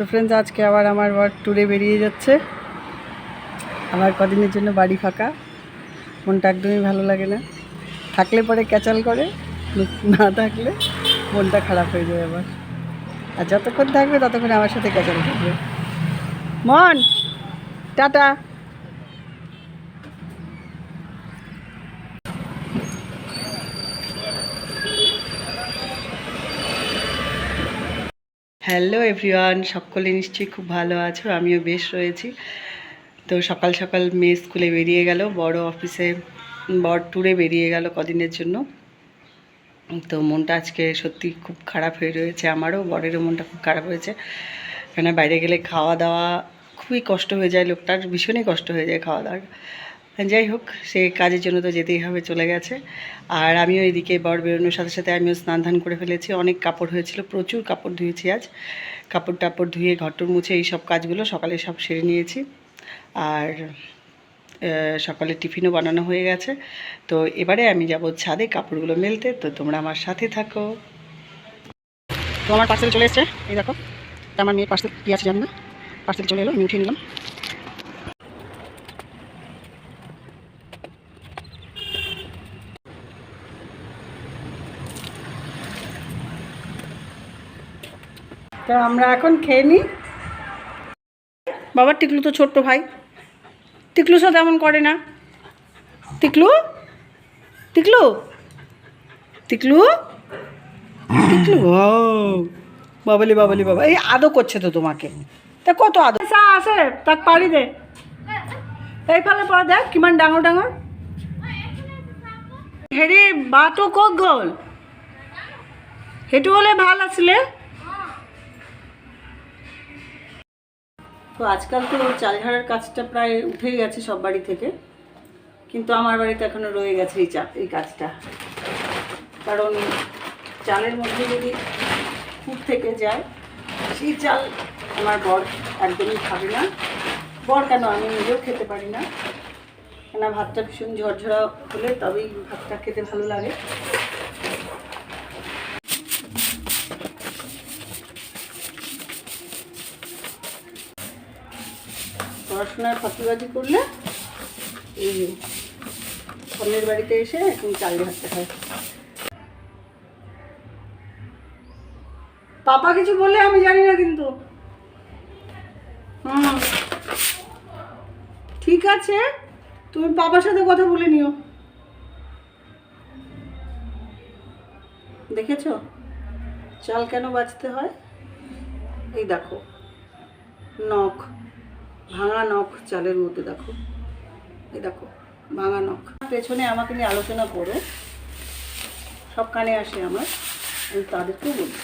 তো ফ্রেন্ডস আজকে আবার আমার বর ট্যুরে বেরিয়ে যাচ্ছে। আমার কদিনের জন্য বাড়ি ফাঁকা। মনটা একদমই ভালো লাগে না। থাকলে পরে ক্যাচাল করে না থাকলে মনটা খারাপ হয়ে যায় আবার। আর যতক্ষণ থাকবে ততক্ষণ আমার সাথে ক্যাচাল থাকবে মন, টাটা। হ্যালো এভরিওয়ান সকলে নিশ্চয়ই খুব ভালো আছো? আমিও বেশ রয়েছি। তো সকাল সকাল মেয়ে স্কুলে বেরিয়ে গেল, বড় অফিসে বড় ট্যুরে বেরিয়ে গেল কদিনের জন্য। তো মনটা আজকে সত্যি খুব খারাপ হয়ে রয়েছে আমারও, বরেরও মনটা খুব খারাপ হয়েছে। কেন বাইরে গেলে খাওয়া দাওয়া খুবই কষ্ট হয়ে যায়, লোকটার ভীষণই কষ্ট হয়ে যায় খাওয়া দাওয়া যাই হোক, সে কাজের জন্য তো যেতেই হবে, চলে গেছে। আর আমিও এদিকে বর বেরোনোর সাথে সাথে আমিও স্নান ধান করে ফেলেছি। অনেক কাপড় হয়েছিল, প্রচুর কাপড় ধুয়েছি আজ। কাপড় টাপড় ধুয়ে ঘরটর মুছে এই সব কাজগুলো সকালে সব সেরে নিয়েছি। আর সকালে টিফিনও বানানো হয়ে গেছে। তো এবারে আমি যাব ছাদে কাপড়গুলো মেলতে। তো তোমরা আমার সাথে থাকো। তো আমার পার্সেল চলে এসছে। এই দেখো আমার মেয়ের পার্সেল কী আছে জানি না। পার্সেল চলে এলো, আমি উঠিয়ে নিলাম। তো আমরা এখন খেয়ে নিই। বাবার টিকলু তো ছোট্ট ভাই। টিকলু সাথে এমন করে না। টিকলু? টিকলু? টিকলু? টিকলু? ও বাবালি বাবালি বাবা। এই আদো করছে তো তোমাকে। তা কত আদো চা আছে তাক পাৰি দে। এইফালে পৰা দেখ কিমান ডাঙৰ ডাঙৰ হেৰি বাটো ক'ত গ'ল? সেইটো হ'লে ভালো আছিলে। তো আজকাল তো চাল ঝাড়ার কাজটা প্রায় উঠেই গেছে সব বাড়ি থেকে। কিন্তু আমার বাড়িতে এখনও রয়ে গেছে এই চা এই কাজটা। কারণ চালের মধ্যে যদি খুব থেকে যায়, সেই চাল আমার বর একদমই খাবে না। বর কেন? আমি নিজেও খেতে পারি না। কেন ভাতটা ভীষণ ঝরঝরা হলে তবেই ভাতটা খেতে ভালো লাগে। পড়াশোনার ফাঁকিবাজি করলে এই অন্যের বাড়িতে এসে এখন চাল ভাতটা হয় পাপা কিছু বললে আমি জানি না কিন্তু। হুম। ঠিক আছে, তুমি পাপার সাথে কথা বলে নিও। দেখেছ? চাল কেন বাঁচতে হয়? এই দেখো, নখ। ভাঙা নখ চালের মধ্যে দেখো। এই দেখো, ভাঙা নখ। পেছনে আমাকে নিয়ে আলোচনা করো। সব কানে আসে আমার, আমি তাদেরকেও বলি।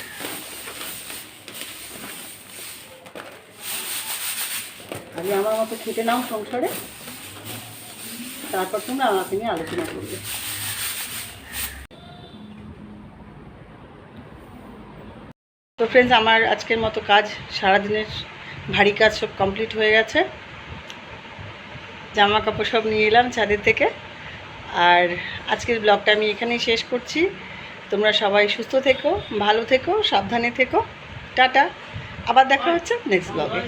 খালি আমার মতো খেটে নাও সংসারে, তারপর তোমরা আমাকে নিয়ে আলোচনা করবে। তো ফ্রেন্ডস আমার আজকের মতো কাজ সারাদিনের ভারী কাজ সব কমপ্লিট হয়ে গেছে। জামা কাপড় সব নিয়ে এলাম ছাদের থেকে। আর আজকের ব্লগটা আমি এখানেই শেষ করছি। তোমরা সবাই সুস্থ থেকো, ভালো থেকো, সাবধানে থেকো। টাটা। আবার দেখা হচ্ছে নেক্সট ব্লগে